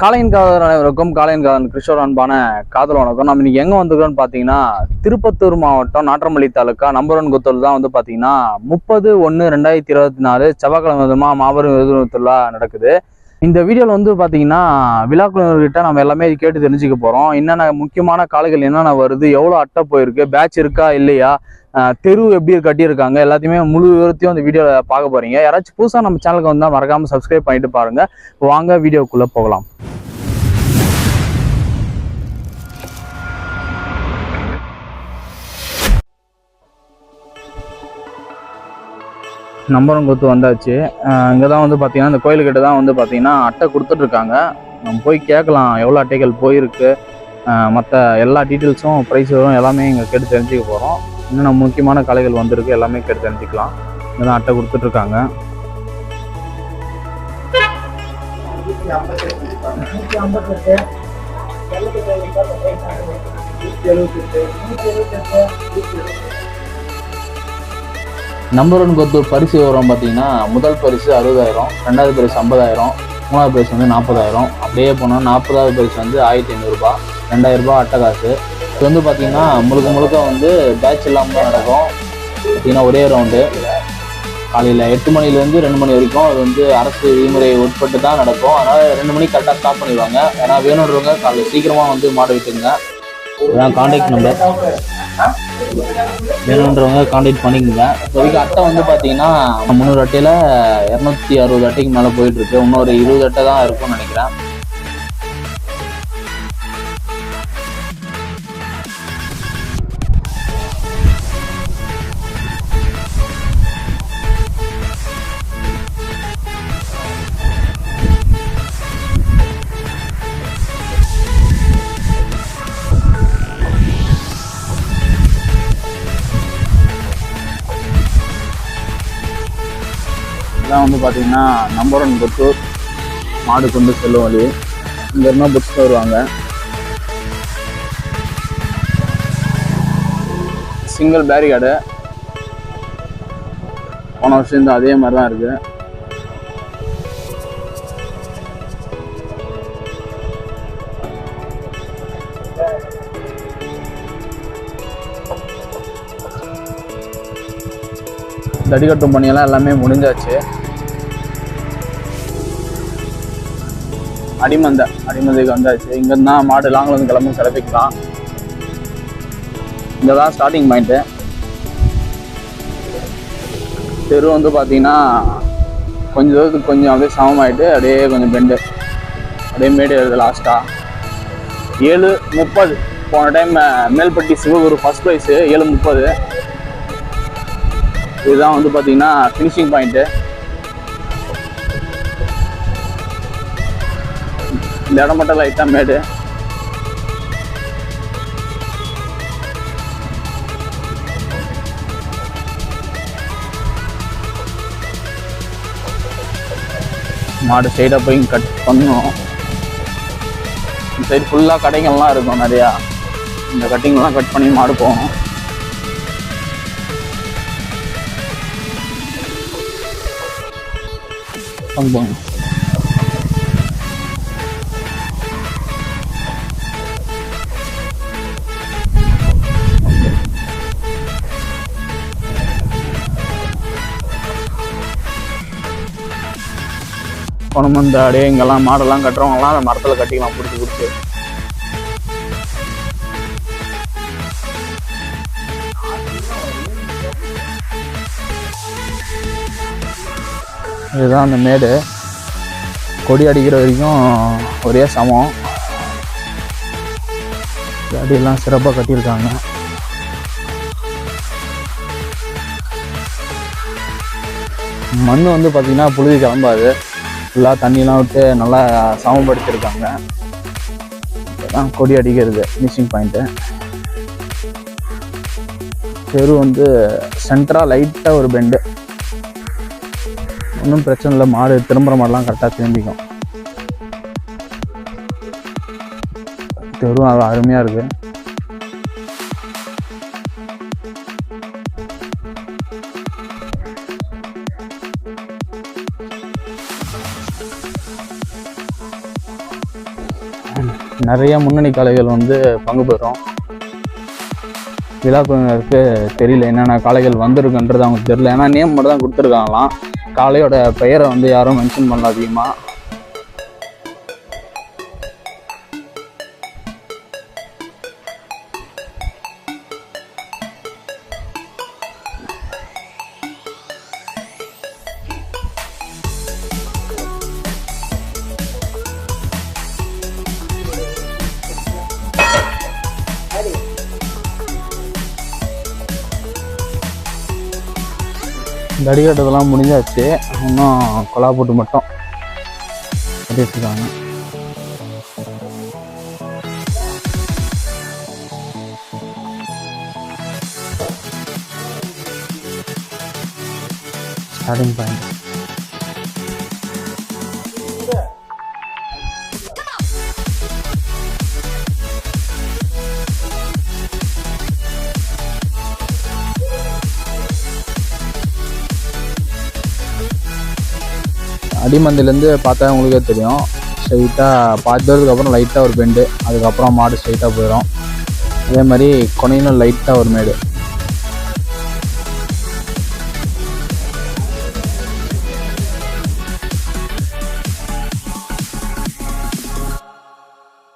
காலையின் காதல் அனைவருக்கும் காலையின் காதல் கிருஷ்ணர் அன்பான காதல் வணக்கம். நம்ம இன்னைக்கு எங்க வந்திருக்கோம்னு பாத்தீங்கன்னா திருப்பத்தூர் மாவட்டம் நாற்றமல்லி தாலுக்கா நம்பர் ஒன் குத்தல் தான் வந்து பாத்தீங்கன்னா முப்பது ஒன்று ரெண்டாயிரத்தி இருபத்தி நாலு செவ்வாய்க்கிழமை விதமா மாபெரும் எதிர்நுத்தலா நடக்குது. இந்த வீடியோவில் வந்து பார்த்தீங்கன்னா விழாக்குழுவர்கிட்ட நம்ம எல்லாமே கேட்டு தெரிஞ்சுக்க போகிறோம் என்னென்ன முக்கியமான காலைகள் என்னென்ன வருது எவ்வளோ அட்டை போயிருக்கு பேட்ச் இருக்கா இல்லையா தெரு எப்படி கட்டியிருக்காங்க எல்லாத்தையுமே முழு விவரத்தையும் அந்த வீடியோவில் பார்க்க போகிறீங்க யாராச்சும் புதுசாக நம்ம சேனலுக்கு வந்தால் மறக்காமல் சப்ஸ்கிரைப் பண்ணிட்டு பாருங்க. வாங்க வீடியோக்குள்ளே போகலாம். நம்பரும் கொத்து வந்தாச்சு. இங்கே தான் வந்து பார்த்தீங்கன்னா இந்த கோயிலுக்கிட்ட தான் வந்து பார்த்தீங்கன்னா அட்டை கொடுத்துட்ருக்காங்க நம்ம போய் கேட்கலாம் எவ்வளோ அட்டைகள் போயிருக்கு. மற்ற எல்லா டீட்டெயில்ஸும் ப்ரைஸ் வரும் எல்லாமே இங்கே கேட்டு தெரிஞ்சுக்க போகிறோம் என்னென்ன முக்கியமான கலைகள் வந்திருக்கு எல்லாமே கேட்டு தெரிஞ்சுக்கலாம். இங்கே தான் அட்டை கொடுத்துட்ருக்காங்க நூற்றி நம்பர் ஒன் கொத்து பரிசு விவரம் பார்த்தீங்கன்னா முதல் பரிசு அறுபதாயிரம் ரெண்டாவது பரிசு ஐம்பதாயிரம் மூணாவது பரிசு வந்து நாற்பதாயிரம். அப்படியே போனால் நாற்பதாவது பரிசு வந்து ஆயிரத்தி ஐநூறுரூபா ரெண்டாயிரம் ரூபாய் அட்டை காசு. இது வந்து பார்த்தீங்கன்னா முழுக்க முழுக்க வந்து பேட்ச் இல்லாமல் தான் நடக்கும். பார்த்தீங்கன்னா ஒரே ரவுண்டு காலையில் எட்டு மணிலேருந்து ரெண்டு மணி வரைக்கும் அது வந்து அரசு விதிமுறை உட்பட்டு தான் நடக்கும். அதனால் ரெண்டு மணிக்கு கரெக்டாக ஸ்டாப் பண்ணிடுவாங்க. ஏன்னா வேணுன்றவங்க காலையில் சீக்கிரமாக வந்து மாடு விட்டுங்க இதான் காண்டாக்ட் நம்பர் வேணுன்றவங்க காண்டாக்ட் பண்ணிக்கோங்க. இப்போதைக்கு அட்டை வந்து பார்த்தீங்கன்னா முந்நூறு அட்டையில் இரநூத்தி அறுபது அட்டைக்கு மேலே போயிட்டுருக்கு இன்னொரு இருபது அட்டை தான் இருக்கும்னு நினைக்கிறேன். இதெல்லாம் வந்து பார்த்தீங்கன்னா நம்பர் ஒன் புத்தூர் மாடு கொண்டு செல்லும் வழி. இங்கேருந்தா புக்ஸ் வருவாங்க. சிங்கிள் பேரிகார்டு போன வருஷம் இந்த அதே மாதிரி தான் இருக்குது தடிக்கட்டும் பணியெல்லாம் எல்லாமே முடிஞ்சாச்சு. அடிமந்தை அடிமந்தைக்கு வந்தாச்சு. இங்கேருந்து தான் மாடு லாங்கில் வந்து கிளம்பும் கிளப்பிக்கலாம் இங்கே தான் ஸ்டார்டிங் பாயிண்ட்டு தெரு வந்து பார்த்தீங்கன்னா கொஞ்சம் தூரத்துக்கு கொஞ்சம் அப்படியே சமமாயிட்டு அப்படியே கொஞ்சம் பெண்டு அப்படியே மேடு வருது லாஸ்ட்டாக ஏழு முப்பது. போன time Melpatti Sivaguru first prize ஏழு முப்பது. இதுதான் வந்து பார்த்தீங்கன்னா ஃபினிஷிங் பாயிண்ட்டு இந்த இடம் மட்டும் லைட்டாக மேடு மாடு சைடாக போய் கட் பண்ணணும் இந்த சைடு ஃபுல்லாக கடைகள்லாம் இருக்கும் நிறையா. இந்த கட்டிங்லாம் கட் பண்ணி மாடு போகணும் போங்க. பணம் வந்து அப்படியே இங்கெல்லாம் மாடெல்லாம் கட்டுறவங்கலாம் அந்த மரத்தில் கட்டிக்கலாம் பிடிச்சி பிடிச்சி. இதுதான் அந்த மேடு. கொடி அடிக்கிற வரைக்கும் ஒரே சமம். அடியெல்லாம் சிறப்பாக கட்டியிருக்காங்க. மண் வந்து பார்த்திங்கன்னா புழுதி கிளம்பாது. ஃபுல்லாக தண்ணியெலாம் விட்டு நல்லா சமப்படுத்தியிருக்காங்க இதுதான் கொடி அடிக்கிறது ஃபினிஷிங் பாயிண்ட்டு தெரு வந்து சென்டராக லைட்டாக ஒரு பெண்டு ஒன்றும் பிரச்சனை இல்லை மாடு திரும்புகிற மாதிரிலாம் கரெக்டாக திரும்பிக்கும். தெருவும் அது அருமையாக இருக்குது நிறைய முன்னணி காளைகள் வந்து பங்கு பெறும் விழா குழுவினருக்கு தெரியல என்னென்ன காளைகள் வந்திருக்குன்றது அவங்களுக்கு தெரியல. ஏன்னா நேம் மட்டும் தான் கொடுத்துருக்காங்களாம். காளையோட பெயரை வந்து யாரும் மென்ஷன் பண்ணல அதிகமாக இந்த முடிஞ்சாச்சு. இன்னும் கொலா போட்டு மட்டும் கட்டிட்டுருக்காங்க. ஸ்டார்டிங் பாயிண்ட் அடிமந்திலேருந்து பார்த்தா உங்களுக்கே தெரியும். ஸ்ட்ரைட்டாக பாதி தூரத்துக்கு லைட்டாக ஒரு பெண்டு அதுக்கப்புறம் மாடு ஸ்ட்ரைட்டாக போயிடும் அதே மாதிரி கொனையிலும் லைட்டாக ஒரு மேடு.